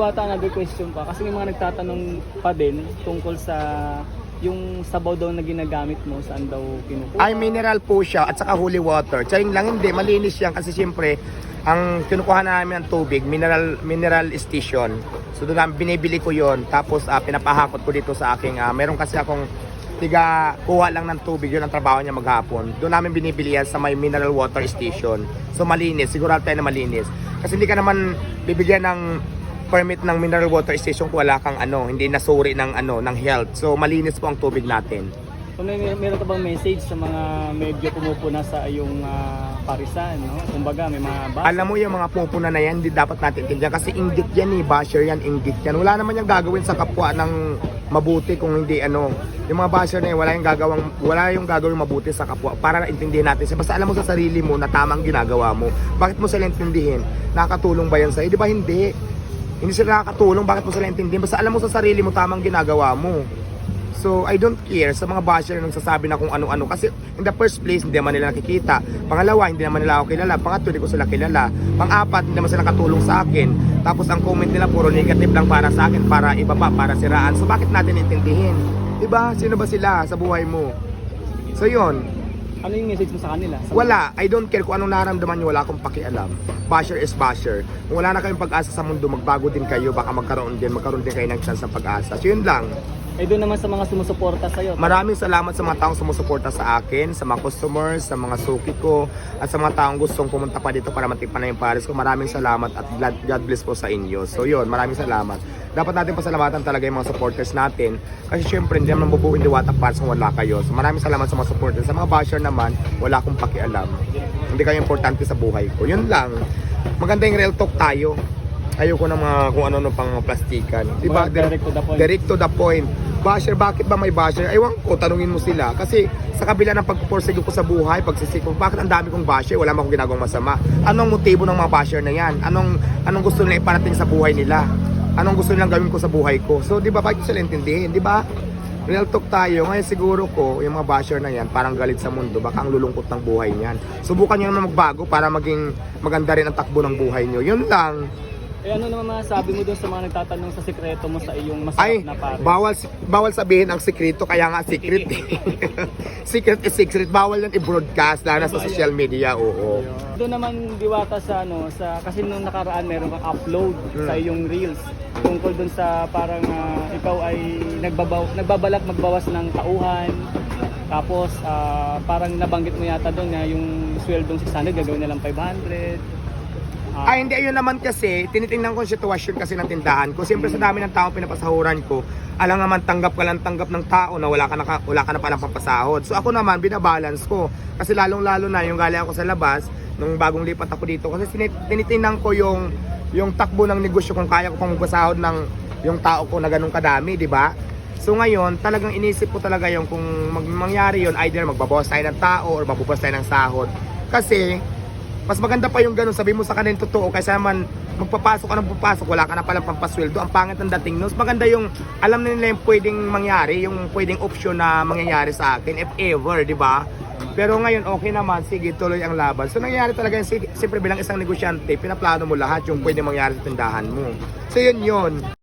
Wata another question pa kasi may mga nagtatanong pa din tungkol sa yung sabaw daw na ginagamit mo saan daw kinukuha. Ay, mineral po siya at saka holy water. Charing lang hindi, malinis yan kasi siyempre ang kinukuha namin ng tubig, mineral mineral station. So doon namin binibili ko yon tapos ah, pinapahakot ko dito sa aking, ah, meron kasi akong tiga kuha lang ng tubig, yun ang trabaho niya maghapon. Doon namin binibili yan sa may mineral water station. So malinis, sigurado tayo na malinis. Kasi hindi ka naman bibigyan ng permit ng mineral water station kung wala kang ano, hindi nasuri ng ano, ng health. So malinis po ang tubig natin. Kung may, may- meron ka bang message sa mga medyo pumupuna sa iyong ah, parisan, no? Kumbaga may mga bus. Alam mo yung mga pupuna na yan, hindi dapat natin intindihan kasi inggit yan eh, basher yan, inggit yan. Wala naman yung gagawin sa kapwa ng mabuti kung hindi ano. Yung mga basher na yan, wala yung gagawang wala yung gagawin mabuti sa kapwa para intindihin natin. siya. Basta alam mo sa sarili mo na tamang ginagawa mo. Bakit mo sila intindihin? Nakakatulong ba yan sa'yo? Di ba hindi? Hindi sila nakakatulong, bakit mo sila intindihin? Basta alam mo sa sarili mo tamang ginagawa mo. So, I don't care sa mga basher nang sasabi na kung ano-ano. Kasi in the first place, hindi naman nila nakikita. Pangalawa, hindi naman nila ako kilala. Pangatlo, hindi ko sila kilala. Pang-apat, hindi naman sila katulong sa akin. Tapos ang comment nila puro negative lang para sa akin, para ibaba, para siraan. So, bakit natin intindihin? Diba? Sino ba sila sa buhay mo? So, yun. Ano yung message mo sa kanila? Sa Wala. I don't care kung anong naramdaman nyo. Wala akong pakialam. Basher is basher. Kung wala na kayong pag-asa sa mundo, magbago din kayo. Baka magkaroon din. Magkaroon din kayo ng chance ng pag-asa. So, yun lang. Eh doon naman sa mga sumusuporta sa iyo. Maraming salamat sa mga taong sumusuporta sa akin, sa mga customers, sa mga suki ko, at sa mga taong gustong pumunta pa dito para matikpan na yung Paris ko. Maraming salamat at God, God bless po sa inyo. So yun, maraming salamat. Dapat natin pasalamatan talaga yung mga supporters natin. Kasi syempre, hindi naman mabubuo yung Diwata Paris kung wala kayo. So maraming salamat sa mga supporters. Sa mga basher naman, wala akong pakialam. Hindi kayo importante sa buhay ko. Yun lang. Maganda yung real talk tayo. Ayoko ng mga kung ano-ano pang plastikan. Di ba? Direct to the point. Direct to the point. Basher, bakit ba may basher? Aywan ko, tanungin mo sila. Kasi sa kabila ng pagpupursige ko sa buhay, pagsisiko, bakit ang dami kong basher? Wala mo akong ginagawang masama. Anong motibo ng mga basher na yan? Anong, anong gusto nila iparating sa buhay nila? Anong gusto nilang gawin ko sa buhay ko? So, di ba, bakit sila intindihin? Di ba? Real talk tayo. Ngayon siguro ko, yung mga basher na yan, parang galit sa mundo. Baka ang lulungkot ng buhay niyan. Subukan nyo naman magbago para maging maganda rin ang takbo ng buhay nyo. Yun lang. Eh ano naman masasabi mo doon sa mga nagtatanong sa sikreto mo sa iyong masarap Ay, na Paris? bawal bawal sabihin ang sikreto kaya nga secret. secret is secret. Bawal yan i-broadcast lalo na sa social media. Oo. Doon naman diwata sa ano sa kasi nung nakaraan meron kang upload Hmm. sa iyong reels tungkol doon sa parang ah, ikaw ay nagbabaw nagbabalak magbawas ng tauhan. Tapos ah, parang nabanggit mo yata doon na yung sweldong 600 gagawin na lang 500. Ah, Ay, hindi. Ayun naman kasi, tinitingnan ko yung sitwasyon kasi ng tindahan ko. Siyempre sa dami ng taong pinapasahuran ko, alam naman tanggap ka lang tanggap ng tao na wala ka na, wala ka na palang pampasahod. So ako naman, binabalance ko. Kasi lalong-lalo na yung galing ako sa labas, nung bagong lipat ako dito. Kasi tinit- tinitingnan ko yung, yung takbo ng negosyo kung kaya ko pang magpasahod ng yung tao ko na ganun kadami, di ba? So ngayon, talagang inisip ko talaga yung kung mag mangyari yun, either magbabawas tayo ng tao or mabubuwas tayo ng sahod. Kasi, mas maganda pa yung ganun, sabi mo sa kanila yung totoo, kaysa naman magpapasok ka ng papasok, wala ka na palang pampasweldo, ang pangit ng dating nun. Maganda yung, alam na nila yung pwedeng mangyari, yung pwedeng option na mangyayari sa akin, if ever, di ba? Pero ngayon, okay naman, sige, tuloy ang laban. So nangyayari talaga yung, siyempre bilang isang negosyante, pinaplano mo lahat yung pwedeng mangyari sa tindahan mo. So yun yun.